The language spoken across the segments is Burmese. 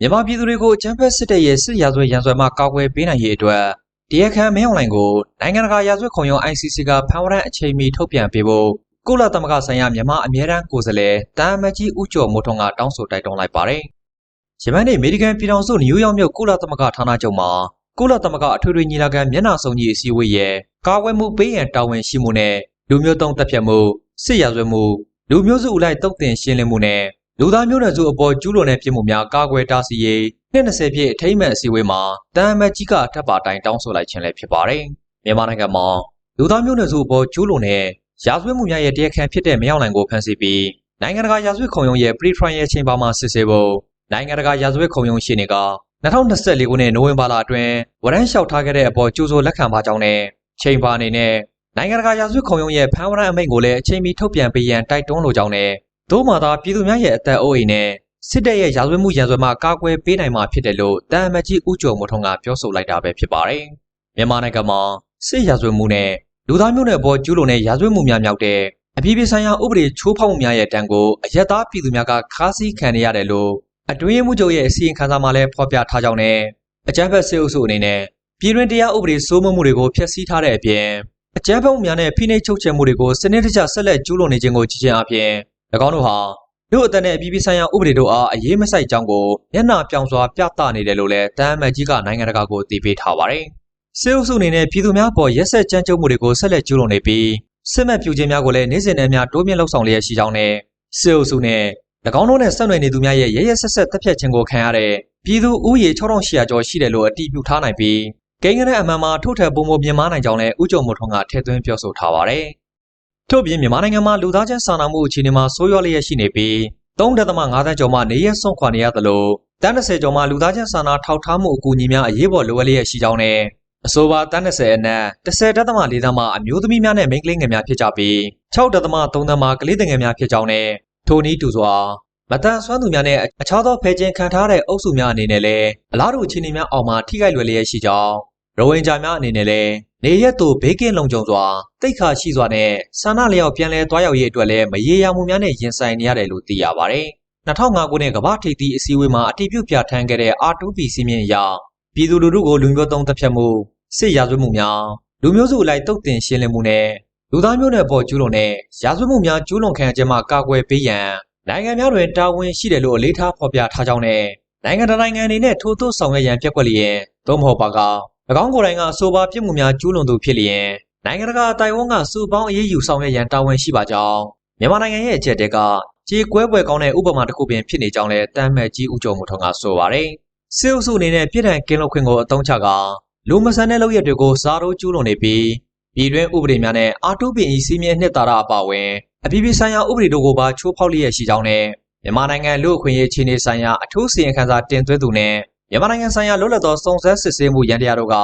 မြန်မာပြည်သူတွေကိုအကြမ်းဖက်စစ်တပ်ရဲ့စစ်ရာဇဝတ်ရန်ဆွဲမှကာကွယ်ပေးနိုင်ရေးအတွက်တရားခံမင်းအောင်လှိုင်ကိုနိုင်ငံတကာရာဇဝတ်ခုံရုံး ICC ကဖမ်းဝရမ်းအချိန်မီထုတ်ပြန်ပေးဖို့ကုလသမဂ္ဂဆိုင်ရာမြန်မာအမြဲတမ်းကိုယ်စားလှယ်တာအမတ်ကြီးဦးကျော်မိုးထွန်းကတောင်းဆိုတိုက်တွန်းလိုက်ပါတယ်။ယမန်နေ့အမေရိကန်ပြည်ထောင်စုနယူးယောက်မြို့ကုလသမဂ္ဂဌာနချုပ်မှာကုလသမဂ္ဂအထွေထွေညီလာခံမျက်နှာစုံကြီးအစည်းအဝေးရဲ့ကာကွယ်မှုပေးရန်တာဝန်ရှိမှုနဲ့လူမျိုးတုံးတပ်ဖြတ်မှုစစ်ရာဇဝတ်မှုလူမျိုးစုအလိုက်တုတ်တင်ရှင်းလင်းမှုနဲ့ လူသားမျိုးနွယ်စုအပေါ်ကျူးလွန်တဲ့ပြစ်မှုများကာကွယ်တားဆီးရေးနှစ်20ပြည့်အထိမ့်မဲ့အစည်းအဝေးမှာတန်အမတ်ကြီးကထပ်ပါတိုင်းတောင်းဆိုလိုက်ခြင်းလည်းဖြစ်ပါတယ်။မြန်မာနိုင်ငံမှာလူသားမျိုးနွယ်စုအပေါ်ကျူးလွန်တဲ့ရာဇဝတ်မှုများရဲ့တရားခံဖြစ်တဲ့မရောက်နိုင်ကိုဖမ်းဆီးပြီးနိုင်ငံတကာရာဇဝတ်ခုံရုံးရဲ့ pre-trial ချိန်ပါမှာစစ်ဆေးဖို့နိုင်ငံတကာရာဇဝတ်ခုံရုံးရှိနေက2024ခုနှစ်နိုဝင်ဘာလအတွင်းဝရမ်းလျှောက်ထားခဲ့တဲ့အပေါ်ကြိုးစိုးလက်ခံပါကြောင်းနဲ့ချိန်ပါအနေနဲ့နိုင်ငံတကာရာဇဝတ်ခုံရုံးရဲ့ဖမ်းဝရမ်းအမိန့်ကိုလည်းအချိန်မီထုတ်ပြန်ပေးရန်တိုက်တွန်းလိုကြောင်းနဲ့ သို့မှသာပြည်သူများရဲ့အသက်အိုးအိမ်နဲ့စစ်တပ်ရဲ့ရာဇဝတ်မှုရန်ဆွဲမှကာကွယ်ပေးနိုင်မှာဖြစ်တယ်လို့တန်အမတ်ကြီးဦးကျော်မိုးထွန်းကပြောဆိုလိုက်တာပဲဖြစ်ပါတယ်။မြန်မာနိုင်ငံမှာစစ်ရာဇဝတ်မှုနဲ့လူသားမျိုးနွယ်ပေါ်ကျူးလွန်တဲ့ရာဇဝတ်မှုများမြောက်တဲ့အပြည်ပြည်ဆိုင်ရာဥပဒေချိုးဖောက်မှုများရဲ့တန်ကိုအယက်သားပြည်သူများကခါးစည်းခံနေရတယ်လို့အတွင်းမှုချုပ်ရဲ့အစီရင်ခံစာမှာလည်းဖော်ပြထားကြောင်းနဲ့အကြမ်းဖက်စစ်အုပ်စုအနေနဲ့ပြည်တွင်းတရားဥပဒေစိုးမိုးမှုတွေကိုဖျက်ဆီးထားတဲ့အပြင်အကြမ်းဖက်မှုများနဲ့ဖိနှိပ်ချုပ်ချယ်မှုတွေကိုစနစ်တကျဆက်လက်ကျူးလွန်နေခြင်းကိုကြည်ချင်းအပြင်၎ င်းတို့ဟာလူအသက်နဲ့အပြည်ပြည်ဆိုင်ရာဥပဒေတို့အားအရေးမဆိုင်ကြောင်းကိုမျက်နှာပြောင်စွာပြသနေတယ်လို့လည်းတမ်းအမတ်ကြီးကနိုင်ငံတကာကိုတည်ပေးထားပါတယ်။စစ်အုပ်စုအနေနဲ့ပြည်သူများပေါ်ရက်စက်ကြမ်းကြုတ်မှုတွေကိုဆက်လက်ကျူးလွန်နေပြီးစစ်မှတ်ပြုခြင်းများကိုလည်းနေ့စဉ်နဲ့အမျှတိုးမြင့်လှုပ်ဆောင်လျက်ရှိကြောင်းနဲ့စစ်အုပ်စုနဲ့၎င်းတို့နဲ့ဆက်နွယ်နေသူများရဲ့ရရဆက်ဆက်တပ်ဖြတ်ခြင်းကိုခံရတဲ့ပြည်သူဦးရေ6800ကျော်ရှိတယ်လို့အတည်ပြုထားနိုင်ပြီးကိန်းဂရက်အမှန်မှာထုတ်ထပ်ပုံပုံမြင်မာနိုင်ကြောင်းလည်းဦးကျော်မိုးထွန်းကထည့်သွင်းပြောဆိုထားပါတယ်။ ထို့ပြင်မြန်မာနိုင်ငံမှာလူသားချင်းစာနာမှုအခြေအနေမှာဆိုးရွားလျက်ရှိနေပြီး3.5တန်းကျော်မှနေရဆွန့်ခွာနေရသလိုတန်း30ကျော်မှလူသားချင်းစာနာထောက်ထားမှုအကူအညီများအရေးပေါ်လိုအပ်လျက်ရှိကြောင်းနဲ့အဆိုပါတန်း30အနက်10.4တန်းမှအမျိုးသမီးများနဲ့မိန်းကလေးငယ်များဖြစ်ကြပြီး6.3တန်းမှကလေးငယ်များဖြစ်ကြောင်းနဲ့ထိုနည်းတူစွာမတန်ဆွမ်းသူများနဲ့အခြားသောဖယ်ကျင်ခံထားတဲ့အုပ်စုများအနေနဲ့လည်းအလားတူအခြေအနေများအောက်မှာထိခိုက်လွယ်လျက်ရှိကြောင်းရိုဝင်ဂျာများအနေနဲ့လည်း နေရက်သို့ဘေးကင်းလုံခြုံစွာတိတ်ခါရှိစွာနဲ့ဆန္ဒလျောက်ပြန်လည်သွားရောက်ရေးအတွက်လည်းမရေရာမှုများနဲ့ရင်ဆိုင်နေရတယ်လို့သိရပါတယ်။2005ခုနှစ်ကမ္ဘာထိပ်သီးအစည်းအဝေးမှာအတည်ပြုပြဋ္ဌာန်းခဲ့တဲ့ R2P စီမင်းအရပြည်သူလူထုကိုလူမျိုးတုံးတပ်ဖြတ်မှုစစ်ရာဇဝတ်မှုများလူမျိုးစုအလိုက်တုတ်တင်ရှင်းလင်းမှုနဲ့လူသားမျိုးနွယ်ပေါ်ကျူးလွန်တဲ့ရာဇဝတ်မှုများကျူးလွန်ခံရခြင်းမှကာကွယ်ပေးရန်နိုင်ငံများတွင်တာဝန်ရှိတယ်လို့အလေးထားဖော်ပြထားကြောင်းနဲ့နိုင်ငံတကာနိုင်ငံအနေနဲ့ထို့သို့ဆောင်ရွက်ရန်ပြက်ကွက်လျင်သို့မဟုတ်ပါက၎ င်းကိုယ်တိုင်ကအဆိုပါပြစ်မှုများကျူးလွန်သူဖြစ်လျင်နိုင်ငံတကာတိုင်ဝမ်ကစုပေါင်းအရေးယူဆောင်ရွက်ရန်တာဝန်ရှိပါကြောင်းမြန်မာနိုင်ငံရဲ့အချက်တဲကကြေကွဲပွဲကောင်းတဲ့ဥပမာတစ်ခုပင်ဖြစ်နေကြောင်းလည်းတမ်းမဲ့ကြီးဦးကျော်မှုထုံးကဆိုပါတယ်စစ်အုပ်စုအနေနဲ့ပြည်ထောင်ကင်းလွတ်ခွင့်ကိုအသုံးချကာလူမဆန်တဲ့လုပ်ရက်တွေကိုစားတိုးကျူးလွန်နေပြီးပြည်တွင်းဥပဒေများနဲ့အာတုပင်ဤစီးမြဲနှစ်သာရအပါအဝင်အပြည်ပြည်ဆိုင်ရာဥပဒေတို့ကိုပါချိုးဖောက်လျက်ရှိကြောင်းနဲ့မြန်မာနိုင်ငံလူ့အခွင့်အရေးခြေနေဆိုင်ရာအထူးစီရင်ခံစာတင်သွင်းသူနဲ့ မြန်မာနိုင်ငံဆိုင်ရာလွတ်လပ်သောစုံစမ်းစစ်ဆေးမှုရန်တရားတို့က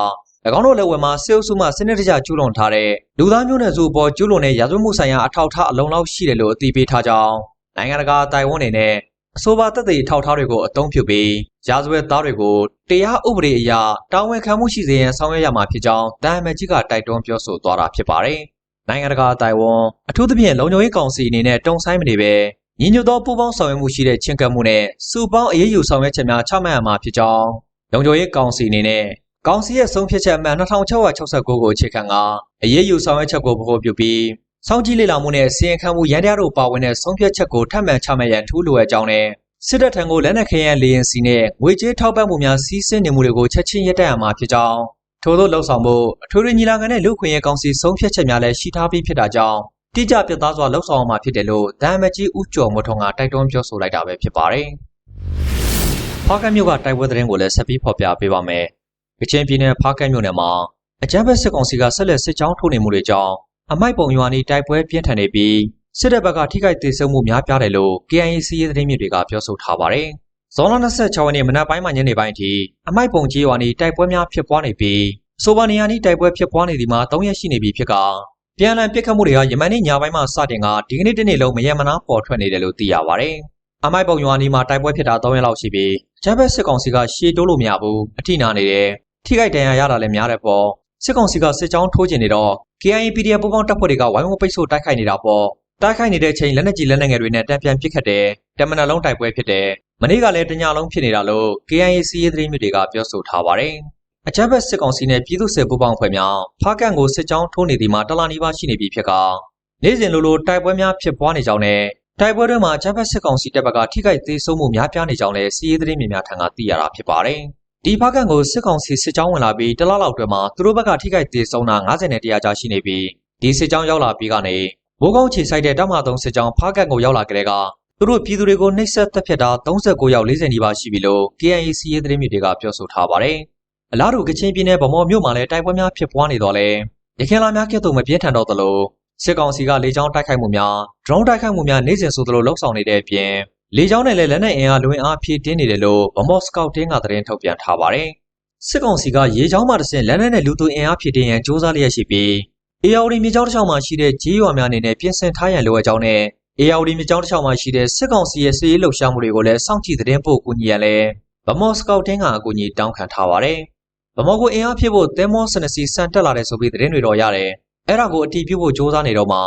၎င်းတို့လက်ဝယ်မှာစစ်အုပ်စုမှစနစ်တကျကျူးလွန်ထားတဲ့လူသားမျိုးနွယ်စုပေါ်ကျူးလွန်တဲ့ရာဇဝတ်မှုဆိုင်ရာအထောက်အထားအလုံးလောက်ရှိတယ်လို့အသိပေးထားကြောင်းနိုင်ငံတကာတိုင်ဝမ်နေနဲ့အဆိုပါတပ်တွေထောက်ထားတွေကိုအသုံးပြုပြီးရာဇဝတ်သားတွေကိုတရားဥပဒေအရတာဝန်ခံမှုရှိစေရန်ဆောင်ရွက်ရမှာဖြစ်ကြောင်းတန်အမတ်ကြီးကတိုက်တွန်းပြောဆိုသွားတာဖြစ်ပါတယ်။နိုင်ငံတကာတိုင်ဝမ်အထူးသဖြင့်လုံခြုံရေးကောင်စီအနေနဲ့တုံ့ဆိုင်မနေပဲ ညီညွတ်သောပူးပေါင်းဆောင်ရွက်မှုရှိတဲ့ချင်းကပ်မှုနဲ့စုပေါင်းအရေးယူဆောင်ရွက်ချက်များချမှတ်ရမှာဖြစ်ကြောင်းလုံခြုံရေးကောင်စီအနေနဲ့ကောင်စီရဲ့ဆုံးဖြတ်ချက်အမှန်2669ကိုအခြေခံကအရေးယူဆောင်ရွက်ချက်ကိုဗဟိုပြုပြီးစောင့်ကြည့်လေ့လာမှုနဲ့စီရင်ခံမှုရန်တရားတို့ပါဝင်တဲ့ဆုံးဖြတ်ချက်ကိုထပ်မံချမှတ်ရန်ထူးလိုအပ်ကြောင်းနဲ့စစ်တပ်ထံကိုလက်နက်ခဲယမ်းလေရင်စီနဲ့ငွေကြေးထောက်ပံ့မှုများစီးဆင်းနေမှုတွေကိုချက်ချင်းရပ်တန့်ရမှာဖြစ်ကြောင်းထို့သောလှုပ်ဆောင်မှုအထွေထွေညီလာခံနဲ့လူ့ခွင့်ရေးကောင်စီဆုံးဖြတ်ချက်များလည်းရှိထားပြီးဖြစ်တာကြောင့် တိကျပြတ်သားစွာလှုပ်ဆောင်အောင်မှာဖြစ်တယ်လို့ဒဏ်မကြီးဦးကျော်မထွန်းကတိုက်တွန်းပြောဆိုလိုက်တာပဲဖြစ်ပါတယ်။ဖားကတ်မြို့ကတိုက်ပွဲသတင်းကိုလည်းဆက်ပြီးဖော်ပြပေးပါမယ်။ကချင်ပြည်နယ်ဖားကတ်မြို့နယ်မှာအကြမ်းဖက်စစ်ကောင်စီကဆက်လက်စစ်ကြောင်းထိုးနေမှုတွေကြောင့်အမိုက်ပုံရွာနီတိုက်ပွဲပြင်းထန်နေပြီးစစ်တပ်ဘက်ကထိခိုက်ဒေဆုံးမှုများပြားတယ်လို့ KIA စီးရဲသတင်းမြစ်တွေကပြောဆိုထားပါတယ်။ဇွန်လ26ရက်နေ့မနက်ပိုင်းမှညနေပိုင်းအထိအမိုက်ပုံကြီးရွာနီတိုက်ပွဲများဖြစ်ပွားနေပြီးအဆိုပါနေရာနီတိုက်ပွဲဖြစ်ပွားနေဒီမှာ၃ရက်ရှိနေပြီဖြစ်က ပြန်လည်ပစ်ခတ်မှုတွေကယမန်နေ့ညပိုင်းမှစတင်ကဒီကနေ့တနေ့လုံးမရမနာပေါ်ထွက်နေတယ်လို့သိရပါတယ်။အမိုက်ပုံရွာနီမှာတိုက်ပွဲဖြစ်တာ၃ရက်လောက်ရှိပြီးဂျမ်ဘက်စစ်ကောင်စီကရှေ့တိုးလို့မရဘူးအထိနာနေတယ်။ထိခိုက်ဒဏ်ရာရတာလည်းများတယ်ပေါ့စစ်ကောင်စီကစစ်ကြောင်းထိုးကျင်နေတော့ KIA PDF ပူးပေါင်းတပ်ဖွဲ့တွေကဝိုင်းဝန်းပိတ်ဆို့တိုက်ခိုက်နေတာပေါ့တိုက်ခိုက်နေတဲ့အချိန်လက်နက်ကြီးလက်နက်ငယ်တွေနဲ့တံပြန်ပစ်ခတ်တယ်တမန်တော်လုံးတိုက်ပွဲဖြစ်တယ်မနေ့ကလည်းတညလုံးဖြစ်နေတာလို့ KIA စီးရေးသတင်းမြစ်တွေကပြောဆိုထားပါတယ်။ အကြမ်းဖက်စစ်ကောင်စီနဲ့ပြည်သူ့စစ်ပူးပေါင်းဖွဲ့များဖားကန့်ကိုစစ်ကြောင်းထိုးနေသည်မှာတလနီးပါးရှိနေပြီဖြစ်ကနေ့စဉ်လိုလိုတိုက်ပွဲများဖြစ်ပွားနေကြောင်းနဲ့တိုက်ပွဲတွေမှာအကြမ်းဖက်စစ်ကောင်စီတပ်ဘက်ကထိခိုက်သေးဆုံးမှုများပြားနေကြောင်းလည်းစီးရေးသတင်းမြစ်များထံကသိရတာဖြစ်ပါတယ်။ဒီဖားကန့်ကိုစစ်ကောင်စီစစ်ကြောင်းဝင်လာပြီးတလလောက်အတွင်းမှာသူတို့ဘက်ကထိခိုက်သေးဆုံးတာ90နဲ့100ကြားရှိနေပြီးဒီစစ်ကြောင်းရောက်လာပြီးကနေဘိုးကောင်းခြေဆိုင်တဲ့တပ်မတော်စစ်ကြောင်းဖားကန့်ကိုရောက်လာကြတဲ့ကသူတို့ပြည်သူတွေကိုနှိပ်စက်တပ်ဖြတ်တာ39ရောက်40နီးပါးရှိပြီလို့ KIA စီးရေးသတင်းမြစ်တွေကပြောဆိုထားပါတယ်။ အလားတူကချင်ပြည်နယ်ဗမော်မြို့မှာလည်းတိုက်ပွဲများဖြစ်ပွားနေတော့လဲရခိုင်လာများကဲ့သို့မပြင်းထန်တော့သလိုစစ်ကောင်စီကလေကြောင်းတိုက်ခိုက်မှုများဒရုန်းတိုက်ခိုက်မှုများနေ့စဉ်ဆိုသလိုလှုပ်ဆောင်နေတဲ့အပြင်လေကြောင်းနဲ့လည်းလက်နက်အင်အားလွင်အားဖြည့်တင်းနေတယ်လို့ဗမော်စကောက်တင်းကသတင်းထုတ်ပြန်ထားပါတယ်။စစ်ကောင်စီကရေကြောင်းမှတဆင့်လက်နက်နဲ့လူသူအင်အားဖြည့်တင်းရန်စ조사လျက်ရှိပြီးအေယာဝတီမြေကြောင်းတစ်ချောင်းမှာရှိတဲ့ဂျေးရွာများအနေနဲ့ပြင်ဆင်ထားရန်လိုအပ်ကြောင်းနဲ့အေယာဝတီမြေကြောင်းတစ်ချောင်းမှာရှိတဲ့စစ်ကောင်စီရဲ့စစ်ရေးလှုပ်ရှားမှုတွေကိုလည်းစောင့်ကြည့်သတင်းပို့ကူညီရန်လဲဗမော်စကောက်တင်းကအကူအညီတောင်းခံထားပါတယ်။ ဗမော်ကိုအင်အားဖြည့်ဖို့သင်္ဘောစနစီစံတက်လာတဲ့ဆိုပြီးသတင်းတွေတော့ရတယ်။အဲ့ဒါကိုအတီးပြုတ်ဖို့စ조사နေတော့မှ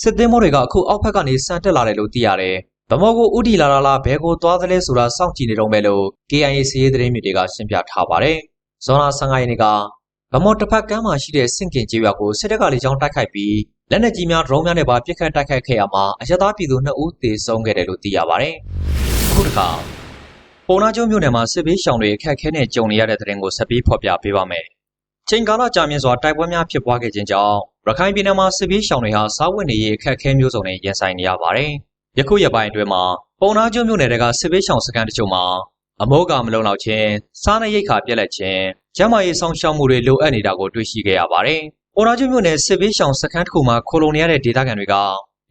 စစ်သင်္ဘောတွေကအခုအောက်ဘက်ကနေစံတက်လာတယ်လို့သိရတယ်။ဗမော်ကိုဥတီလာလာလာဘဲကိုသွားသလဲဆိုတာစောင့်ကြည့်နေတော့မယ်လို့ KIA စီးရေးသတင်းမြစ်တွေကရှင်းပြထားပါတယ်။ဇွန်လ15ရက်နေ့ကဗမော်တစ်ဖက်ကမ်းမှာရှိတဲ့စင့်ကင်ကျေးရွာကိုစစ်တပ်ကလေကြောင်းတိုက်ခိုက်ပြီးလက်နက်ကြီးများဒရုန်းများနဲ့ပါပစ်ခတ်တိုက်ခိုက်ခဲ့ရမှာအရသာပြည်သူ2ဦးသေဆုံးခဲ့တယ်လို့သိရပါတယ်။အခုတစ်ခါ ပုံနာကျုံမြို့နယ်မှာစစ်ဘေးရှောင်တွေအခက်အခဲနဲ့ကြုံနေရတဲ့တဲ့ရင်ကိုဆက်ပြီးဖော်ပြပေးပါမယ်။ချိန်ကာလကြာမြင့်စွာတိုက်ပွဲများဖြစ်ပွားခဲ့ခြင်းကြောင့်ရခိုင်ပြည်နယ်မှာစစ်ဘေးရှောင်တွေဟာစားဝတ်နေရေးအခက်အခဲမျိုးစုံနဲ့ရင်ဆိုင်နေရပါတယ်။ယခုရက်ပိုင်းအတွင်းမှာပုံနာကျုံမြို့နယ်ကစစ်ဘေးရှောင်စခန်းတချို့မှာအမိုးကမလုံလောက်ခြင်းစားနပ်ရိက္ခာပြက်လက်ခြင်းကျန်းမာရေးဆောင်ရှောက်မှုတွေလိုအပ်နေတာကိုတွေ့ရှိခဲ့ရပါတယ်။ပေါ်နာကျွမြို့နယ်စစ်ဘေးရှောင်စခန်းတစ်ခုမှာခိုလုံနေရတဲ့ဒေသခံတွေက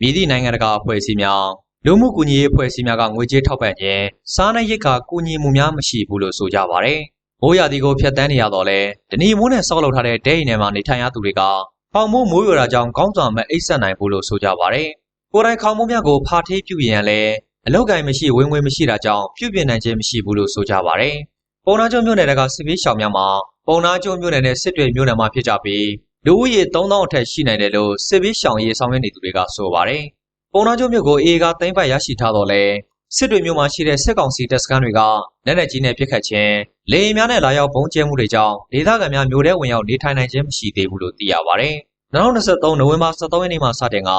မြည်သည့်နိုင်ငံတကာအဖွဲ့အစည်းများ လူမှုကူညီရေးအဖွဲ့အစည်းများကငွေကြေးထောက်ပံ့ခြင်းစားနပ်ရိက္ခာကူညီမှုများမရှိဘူးလို့ဆိုကြပါတယ်။မိုးရာသီကိုဖျက်ဆီးနေရတော့လဲတဏီမိုးနဲ့ဆောက်လုပ်ထားတဲ့ဒဲအိမ်ထဲမှာနေထိုင်ရသူတွေကပေါင်မိုးမိုးရွာတာကြောင့်ကောင်းစွာမအိပ်ဆက်နိုင်ဘူးလို့ဆိုကြပါတယ်။ကိုယ်တိုင်ခေါင်မိုးများကိုဖာထေးပြုရန်လဲအလောက်ကိုင်းမရှိဝင်ငွေမရှိတာကြောင့်ပြုပြင်နိုင်ခြင်းမရှိဘူးလို့ဆိုကြပါတယ်။ပုံနာကျုံမြို့နယ်ကစစ်ပေးရှောင်များမှာပုံနာကျုံမြို့နယ်နဲ့စစ်တွေမြို့နယ်မှာဖြစ်ကြပြီးလူဦးရေ3000အထက်ရှိနိုင်တယ်လို့စစ်ပေးရှောင်ရေးဆောင်ရွက်နေသူတွေကဆိုပါတယ်။ ပုံနာကျုံမြို့ကိုအေကသိမ်းပိုက်ရရှိထားတော့လဲစစ်တွေမြို့မှာရှိတဲ့စစ်ကောင်စီတပ်စခန်းတွေကလက်နက်ကြီးနဲ့ပစ်ခတ်ခြင်းလေယာဉ်များနဲ့လာရောက်ပုံကျဲမှုတွေကြောင့်ဒေသခံများမြို့ထဲဝင်ရောက်နေထိုင်နိုင်ခြင်းမရှိသေးဘူးလို့သိရပါတယ်။2023နိုဝင်ဘာ23ရက်နေ့မှာစတင်က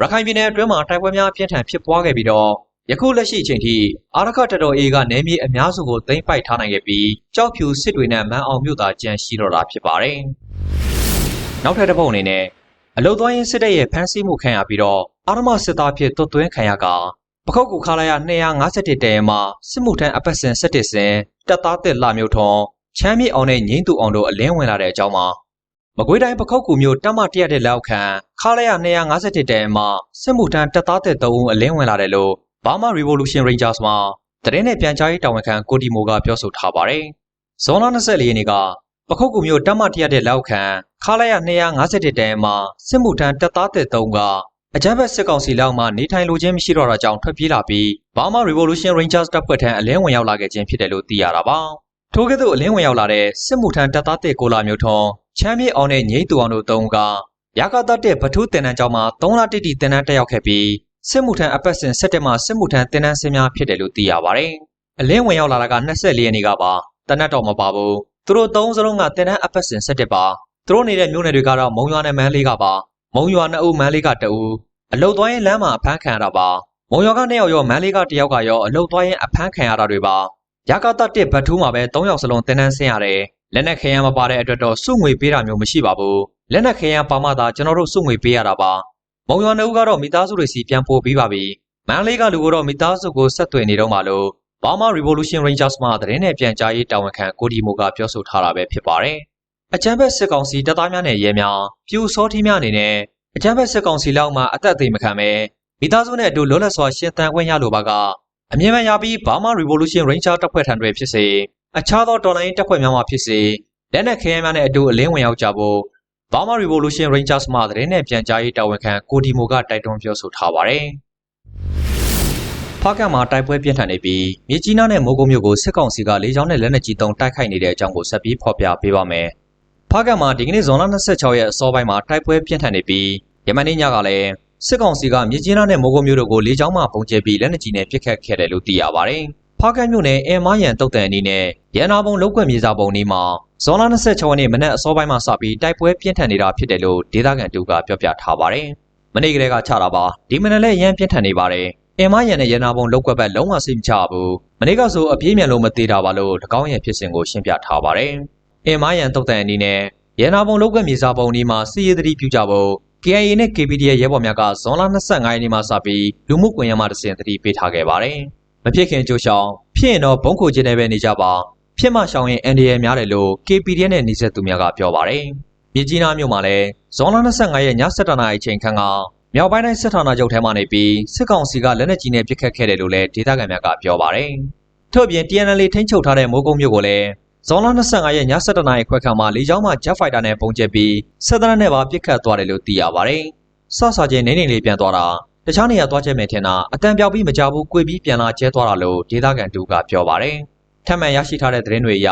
ရခိုင်ပြည်နယ်အတွင်းမှာတိုက်ပွဲများအပြင်းထန်ဖြစ်ပွားခဲ့ပြီးတော့ယခုလက်ရှိအချိန်ထိအာရခတတော်အေကနေမြေအများစုကိုသိမ်းပိုက်ထားနိုင်ခဲ့ပြီးကြောက်ဖြူစစ်တွေနဲ့မန်အောင်မြို့သားကြံရှိတော့တာဖြစ်ပါတယ်။နောက်ထပ်တစ်ပုတ်အနေနဲ့ အလုတ်သွားရင်စစ်တပ်ရဲ့ဖမ်းဆီးမှုခံရပြီးတော့အာရမစစ်သားဖြစ်တွတ်သွင်းခံရကပခုတ်ကူခါလိုက်ရ251တဲမှာစစ်မှုထမ်းအပတ်စဉ်17စင်တပ်သားတစ်လာမျိုးထုံချမ်းမြေအောင်နဲ့ငိမ့်သူအောင်တို့အလင်းဝင်လာတဲ့အကြောင်းမှာမကွေးတိုင်းပခုတ်ကူမျိုးတမတရက်တဲ့လက်အောက်ခံခါလိုက်ရ251တဲမှာစစ်မှုထမ်းတပ်သားတစ်3ဦးအလင်းဝင်လာတယ်လို့ Burma Revolution Rangers မှာတရင်နဲ့ပြန်ကြားရေးတာဝန်ခံကိုတီမိုကပြောဆိုထားပါတယ်။ဇွန်လ24ရက်နေ့က ပခုတ်ကူမျိုးတပ်မတရတဲ့လောက်ခံခါလိုက်ရ251တန်းမှာစစ်မှုထမ်းတပ်သားတဲ့3ကအကြမ်းဖက်စစ်ကောင်စီလောက်မှနေထိုင်လိုခြင်းမရှိတော့တာကြောင့်ထွက်ပြေးလာပြီး Burma Revolution Rangers တပ်ဖွဲ့ထံအလင်းဝင်ရောက်လာခဲ့ခြင်းဖြစ်တယ်လို့သိရတာပါ။ထို့ကဲ့သို့အလင်းဝင်ရောက်လာတဲ့စစ်မှုထမ်းတပ်သားတဲ့ကိုလာမျိုးထွန်းချမ်းမြေအောင်နဲ့ငိမ့်သူအောင်တို့3ကရကတတဲ့ဗထုတင်နန်းကျောင်းမှာ3လတိတိတင်နန်းတက်ရောက်ခဲ့ပြီးစစ်မှုထမ်းအပတ်စဉ်၁၇မှာစစ်မှုထမ်းတင်နန်းစင်းများဖြစ်တယ်လို့သိရပါတယ်။အလင်းဝင်ရောက်လာတာက24ရက်နေ့ကပါတနတ်တော်မပါဘူး။ သူတို့သုံးစလုံးကတင်နန်းအပတ်စဉ်၁၇ပါ။သူတို့နေတဲ့မြို့နယ်တွေကတော့မုံရွာနဲ့မန်းလေးကပါ။မုံရွာနှစ်ဦးမန်းလေးကတဦးအလုတ်သွားရင်လမ်းမှာအဖမ်းခံရတာပါ။မုံရွာကနှစ်ယောက်ရောမန်းလေးကတယောက်ကရောအလုတ်သွားရင်အဖမ်းခံရတာတွေပါ။ရကတတစ်ဘတ်ထူးမှာပဲ၃ယောက်စလုံးတင်နန်းဆင်းရတယ်။လက်နက်ခဲယမ်းမပါတဲ့အတွက်တော့စုငွေပေးတာမျိုးမရှိပါဘူး။လက်နက်ခဲယမ်းပါမှသာကျွန်တော်တို့စုငွေပေးရတာပါမုံရွာနှုတ်ကတော့မိသားစုတွေစီပြန်ပို့ပြီးပါပြီ။မန်လေးကလူကတော့မိသားစုကိုဆက်သွယ်နေတော့မှလို့ Burma Revolution Rangers မှသတင်းနဲ့ပြန်ကြားရေးတာဝန်ခံကိုဒီမိုကပြောဆိုထားတာပဲဖြစ်ပါတယ်။အကြမ်းဖက်စစ်ကောင်စီတပ်သားများနဲ့ရဲများပြူစောထီးများအနေနဲ့အကြမ်းဖက်စစ်ကောင်စီလောက်မှအသက်အသေးမခံပဲမိသားစုနဲ့အတူလွတ်လပ်စွာရှင်သန်ခွင့်ရလိုပါကအမြင်မှန်ရပြီး Burma Revolution Ranger တပ်ဖွဲ့ထံတွေဖြစ်စေအခြားသောတော်လိုင်းတပ်ဖွဲ့များမှဖြစ်စေလက်နက်ခဲယမ်းများနဲ့အတူအလင်းဝင်ရောက်ကြဖို့ Burma Revolution Rangers မှသတင်းနဲ့ပြန်ကြားရေးတာဝန်ခံကိုဒီမိုကတိုက်တွန်းပြောဆိုထားပါတယ်။ ဖားကံမှာတိုက်ပွဲပြင်းထန်နေပြီးမြေကြီးနားနဲ့မိုးကုတ်မြို့ကိုစစ်ကောင်စီကလေကြောင်းနဲ့လက်နက်ကြီးတုံးတိုက်ခိုက်နေတဲ့အကြောင်းကိုဆက်ပြီးဖော်ပြပေးပါမယ်။ဖားကံမှာဒီကနေ့ဇွန်လ26ရက်အစောပိုင်းမှာတိုက်ပွဲပြင်းထန်နေပြီးယမန်နေ့ညကလည်းစစ်ကောင်စီကမြေကြီးနားနဲ့မိုးကုတ်မြို့တို့ကိုလေကြောင်းမှပုံကျဲပြီးလက်နက်ကြီးနဲ့ပစ်ခတ်ခဲ့တယ်လို့သိရပါတယ်။ဖားကတ်မြို့နယ်အင်မာရန်တုတ်တန်အနီးနဲ့ရန်နာဘုံလောက်ကွက်မြေစာပုံအနီးမှာဇွန်လ26ရက်နေ့မနက်အစောပိုင်းမှာစပြီးတိုက်ပွဲပြင်းထန်နေတာဖြစ်တယ်လို့ဒေသခံတူကပြောပြထားပါတယ်။မနေ့ကလေးကချတာပါဒီမနက်လည်းရန်ပြင်းထန်နေပါတယ်။ အင်မာရန်နဲ့ရန်နာဘုံလောက်ကွက်ဘက်လုံးဝစိတ်မချဘူး။မနေ့ကဆိုအပြေးမြန်လို့မသေးတာပါလို့၎င်းရဲ့ဖြစ်စဉ်ကိုရှင်းပြထားပါတယ်။အင်မာရန်တုတ်တန်အနီးနဲ့ရန်နာဘုံလောက်ကွက်မြေစာပုံအနီးမှာစီးရဲသတိပြုကြဖို့ KIA နဲ့ KPD ရဲ့ရဲဘော်များကဇွန်လ25ရက်နေ့မှစပြီးလူမှုကွန်ရက်မှာတစင်သတိပေးထားခဲ့ပါတယ်။မဖြစ်ခင်ကြိုးရှောင်းဖြစ်ရင်တော့ဘုံခိုခြင်းနဲ့ပဲနေကြပါဖြစ်မှရှောင်းရင် NDL များတယ်လို့ KPD နဲ့နေဆက်သူများကပြောပါတယ်။မြစ်ကြီးနားမြို့မှာလည်းဇွန်လ25ရက်ည7:00နာရီချိန်ခန့်က မြောက်ပိုင်းတိုင်းစစ်ဌာနချုပ်ထဲမှနေပြီးစစ်ကောင်စီကလက်နက်ကြီးနဲ့ပစ်ခတ်ခဲ့တယ်လို့လည်းဒေသခံများကပြောပါတယ်။ထို့ပြင် TNL ထိန်းချုပ်ထားတဲ့မိုးကုတ်မြို့ကိုလည်းဇွန်လ25ရက်ည7:00နာရီခွဲခန့်မှာလေကြောင်းမှ Jet Fighter နဲ့ပုံကျက်ပြီးစစ်တပ်နဲ့ပါပစ်ခတ်သွားတယ်လို့သိရပါတယ်။စဆာချင်းနေနေလေးပြန်သွားတာတခြားနေရာသွားချက်မယ်ထင်တာအတန်ပြောက်ပြီးမကြဘူး꿰ပြီးပြန်လာကျဲသွားတာလို့ဒေသခံတူကပြောပါတယ်။ထပ်မံရရှိထားတဲ့သတင်းတွေအရ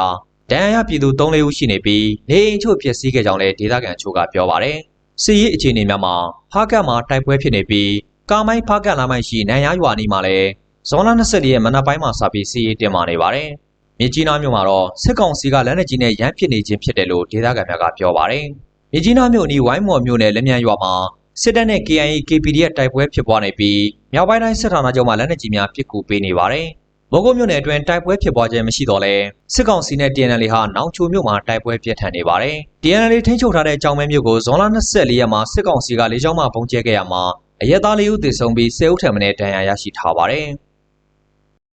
ဒဏ်ရာရပြည်သူ3-4ဦးရှိနေပြီးနေအိမ်ချို့ဖြစ်စည်းခဲ့ကြောင်းလည်းဒေသခံအချို့ကပြောပါတယ်။ စီရေးအခြေအနေများမှာဖားကတ်မှာတိုက်ပွဲဖြစ်နေပြီးကာမိုင်းဖားကတ်လာမိုင်းရှိနန်ရရွာနီမှာလည်းဇွန်လ24ရက်မနက်ပိုင်းမှာစပြီးစီရေးတင်မာနေပါတယ်။မြကြီးနားမြို့မှာတော့စစ်ကောင်စီကလက်နက်ကြီးနဲ့ရမ်းပစ်နေခြင်းဖြစ်တယ်လို့ဒေသခံများကပြောပါတယ်။မြကြီးနားမြို့အနီးဝိုင်းမော်မြို့နယ်လက်မြန်ရွာမှာစစ်တပ်နဲ့ KIA KPD ရဲ့တိုက်ပွဲဖြစ်ပွားနေပြီးမြောက်ပိုင်းတိုင်းစစ်ဌာနချုပ်မှာလက်နက်ကြီးများပစ်ကူပေးနေပါတယ်။ မိုးကုတ်မြို့နယ်အတွင်းတိုက်ပွဲဖြစ်ပွားခြင်းမရှိတော့လဲစစ်ကောင်စီနဲ့ TNL ဟာနောင်ချိုမြို့မှာတိုက်ပွဲပြင်းထန်နေပါတယ်။ TNL ထိန်းချုပ်ထားတဲ့ကြောင်မဲမြို့ကိုဇွန်လ24ရက်မှာစစ်ကောင်စီကလေကြောင်းမှပုံကျဲခဲ့ရမှာအရက်သားလေးဦးသေဆုံးပြီး10ဦးထပ်မံဒဏ်ရာရရှိထားပါတယ်။